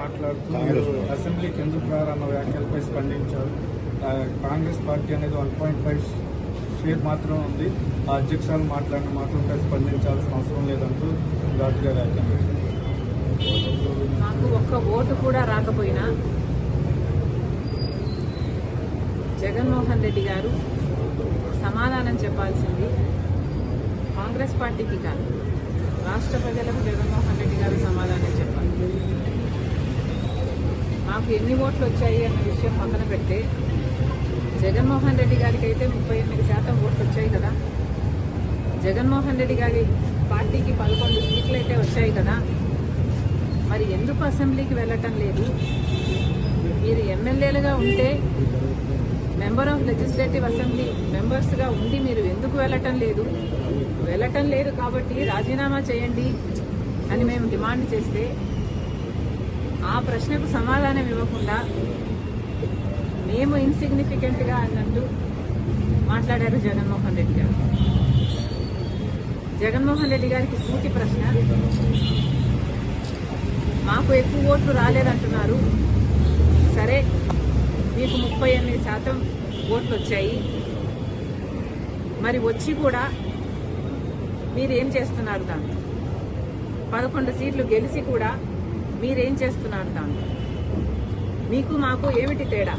మాట్లాడుతూ మీరు అసెంబ్లీకి ఎందుకు రారన్న వ్యాఖ్యలపై స్పందించారు. కాంగ్రెస్ పార్టీ అనేది వన్ పాయింట్ ఫైవ్ షేర్ మాత్రం ఉంది. ఆ అధ్యక్షాలు మాట్లాడిన మాటలపై స్పందించాల్సిన అవసరం లేదంటూ ఘాటుగా వ్యాఖ్యలు నాకు ఒక్క ఓటు కూడా రాకపోయినా జగన్మోహన్ రెడ్డి గారు సమాధానం చెప్పాల్సింది కాంగ్రెస్ పార్టీకి కాదు. రాష్ట్ర ప్రజలకు జగన్మోహన్ రెడ్డి గారు సమాధానం చెప్పాలి మాకు ఎన్ని ఓట్లు వచ్చాయి అన్న విషయం పక్కన పెడితే జగన్మోహన్ రెడ్డి గారికి అయితే ముప్పై ఎనిమిది శాతం ఓట్లు వచ్చాయి కదా. జగన్మోహన్ రెడ్డి గారి పార్టీకి పదకొండు సీట్లు అయితే వచ్చాయి కదా. మరి ఎందుకు అసెంబ్లీకి వెళ్ళటం లేదు? మీరు ఎమ్మెల్యేలుగా ఉంటే మెంబర్ ఆఫ్ లెజిస్లేటివ్ అసెంబ్లీ మెంబర్స్గా ఉండి మీరు ఎందుకు వెళ్ళటం లేదు? వెళ్ళటం లేదు కాబట్టి రాజీనామా చేయండి అని మేము డిమాండ్ చేస్తే ఆ ప్రశ్నకు సమాధానం ఇవ్వకుండా మేము ఇన్సిగ్నిఫికెంట్గా అన్నట్టు మాట్లాడారు జగన్మోహన్ రెడ్డి గారు. జగన్మోహన్ రెడ్డి గారికి సూటి ప్రశ్న మాకు ఎక్కువ ఓట్లు రాలేదంటున్నారు. సరే మీకు ముప్పై ఎనిమిది శాతం ఓట్లు వచ్చాయి మరి వచ్చి కూడా మీరేం చేస్తున్నారు దాన్ని పదకొండు సీట్లు గెలిచి కూడా మీరేం చేస్తున్నారు దాంట్లో? మీకు మాకు ఏమిటి తేడా?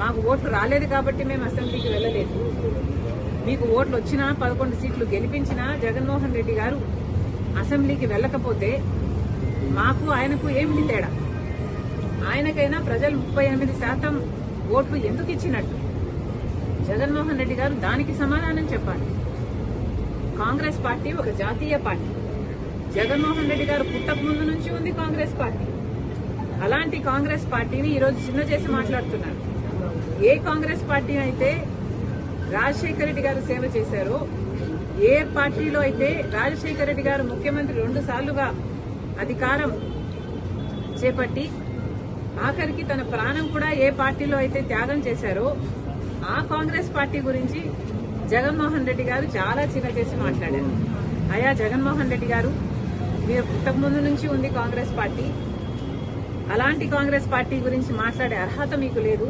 మాకు ఓట్లు రాలేదు కాబట్టి మేము అసెంబ్లీకి వెళ్ళలేదు. మీకు ఓట్లు వచ్చినా పదకొండు సీట్లు గెలిపించినా జగన్మోహన్ రెడ్డి గారు అసెంబ్లీకి వెళ్ళకపోతే మాకు ఆయనకు ఏమిటి తేడా? ఆయనకైనా ప్రజలు ముప్పై ఎనిమిది శాతం ఓట్లు ఎందుకు ఇచ్చినట్టు? జగన్మోహన్ రెడ్డి గారు దానికి సమాధానం చెప్పాలి. కాంగ్రెస్ పార్టీ ఒక జాతీయ పార్టీ. జగన్మోహన్ రెడ్డి గారు పుట్టక ముందు నుంచి ఉంది కాంగ్రెస్ పార్టీ. అలాంటి కాంగ్రెస్ పార్టీని ఈరోజు చిన్న చేసి మాట్లాడుతున్నారు. ఏ కాంగ్రెస్ పార్టీ అయితే రాజశేఖర రెడ్డి గారు సేవ చేశారో ఏ పార్టీలో అయితే రాజశేఖర రెడ్డి గారు ముఖ్యమంత్రి రెండు సార్లుగా అధికారం చేపట్టి ఆఖరికి తన ప్రాణం కూడా ఏ పార్టీలో అయితే త్యాగం చేశారో ఆ కాంగ్రెస్ పార్టీ గురించి జగన్మోహన్ రెడ్డి గారు చాలా చిన్న చేసి మాట్లాడారు. అయా జగన్మోహన్ రెడ్డి గారు మీరు ముందు నుంచి ఉంది కాంగ్రెస్ పార్టీ. అలాంటి కాంగ్రెస్ పార్టీ గురించి మాట్లాడే అర్హత మీకు లేదు.